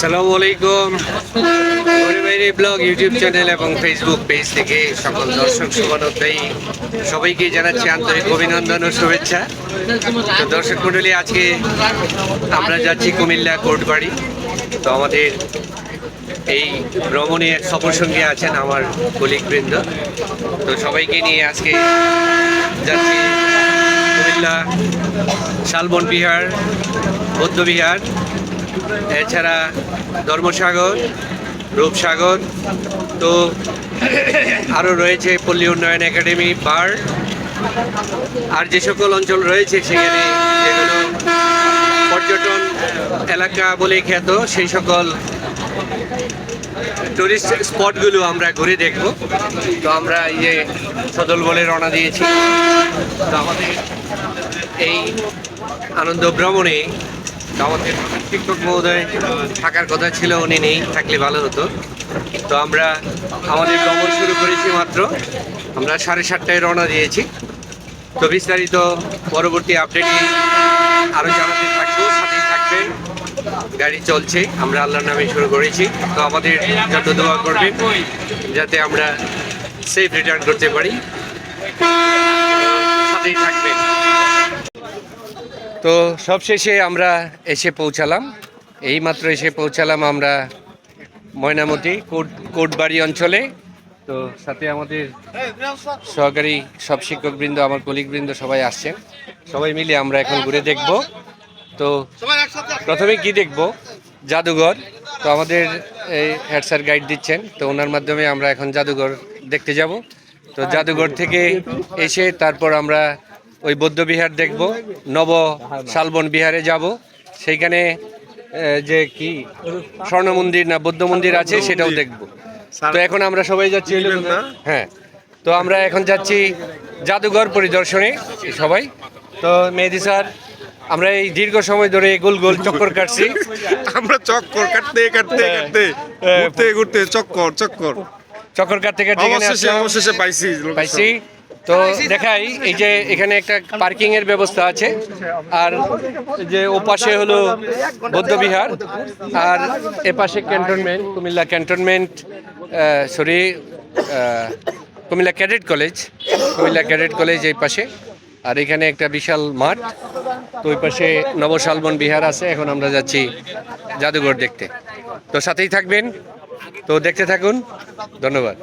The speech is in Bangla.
সালামু আলাইকুম। পরিবারের ব্লগ, ইউটিউব চ্যানেল এবং ফেসবুক পেজ থেকে সকল দর্শক শুভানুদ্দায়ী সবাইকে জানাচ্ছি আন্তরিক অভিনন্দন ও শুভেচ্ছা। তো দর্শক মণ্ডলী, আজকে আমরা যাচ্ছি কুমিল্লা কোর্টবাড়ি তো আমাদের এই ভ্রমণে সফর সঙ্গে আছেন আমার কলিগ বৃন্দ। তো সবাইকে নিয়ে আজকে যাচ্ছি কুমিল্লা শালবন বিহার বৌদ্ধবিহার এছাড়া ধর্মসাগর, রূপসাগর, তো আরও রয়েছে পল্লী উন্নয়ন একাডেমি, বার। আর যে সকল অঞ্চল রয়েছে সেখানে যেগুলো পর্যটন এলাকা বলে খ্যাত, সেই সকল টুরিস্ট স্পটগুলো আমরা ঘুরে দেখব। তো আমরা এই যে সদল বলে রওনা দিয়েছি। তো আমাদের এই আনন্দ ভ্রমণে আমাদের শিক্ষক মহোদয় থাকার কথা ছিল, উনি নেই, থাকলে ভালো হতো। তো আমরা আমাদের ভ্রমণ শুরু করেছি মাত্র। আমরা সাড়ে সাতটায় রওনা দিয়েছি। তো বিস্তারিত পরবর্তী আপডেটে আরও জানাতে থাকব, সাথেই থাকবে গাড়ি চলছে, আমরা আল্লাহর নামে শুরু করেছি। তো আমাদের যত দোয়া করবেন, যাতে আমরা সেফ রিটার্ন করতে পারি। সাথেই থাকবেন। তো সবশেষে আমরা এসে পৌঁছালাম। এইমাত্র এসে পৌঁছালাম আমরা ময়নামতি কোট, কোটবাড়ি অঞ্চলে। তো সাথে আমাদের সহকারী সব শিক্ষকবৃন্দ, আমার কলিগবৃন্দ সবাই আসছেন সবাই মিলে আমরা এখন ঘুরে দেখব। তো প্রথমে কি দেখব? জাদুঘর। তো আমাদের এই হেড স্যার গাইড দিচ্ছেন। তো ওনার মাধ্যমে আমরা এখন জাদুঘর দেখতে যাব। তো জাদুঘর থেকে এসে তারপর আমরা ওই বৌদ্ধবিহার দেখব নব শালবন বিহারে যাব। সেইখানে যে কি স্বর্ণ মন্দির না বৌদ্ধ মন্দির আছে সেটাও দেখব। তো এখন আমরা সবাই যাচ্ছি হ্যাঁ। তো আমরা এখন যাচ্ছি জাদুঘর পরিদর্শনে সবাই। তো মেহেদি স্যার আমরা এই দীর্ঘ সময় ধরে গোল গোল চক্কর কাটছি। আমরা চক্কর কাটতে কাটতে কাটতে ঘুরতে ঘুরতে চক্কর চক্কর। চক্কর কাটতে কাটতে অবশেষে অবশেষে পাইছি পাইছি। তো দেখাই, এই যে এখানে একটা পার্কিং এর ব্যবস্থা আছে, আর যে ও পাশে হলো বৌদ্ধবিহার আর এ পাশে cantonment, Comilla cantonment sorry Comilla cadet college, Comilla cadet college এই পাশে, আর এখানে একটা বিশাল মাঠ, তো ওই পাশে নবশালবন বিহার আছে, এখন আমরা যাচ্ছি জাদুঘর দেখতে। তো সাথেই থাকবেন, তো দেখতে থাকুন, ধন্যবাদ।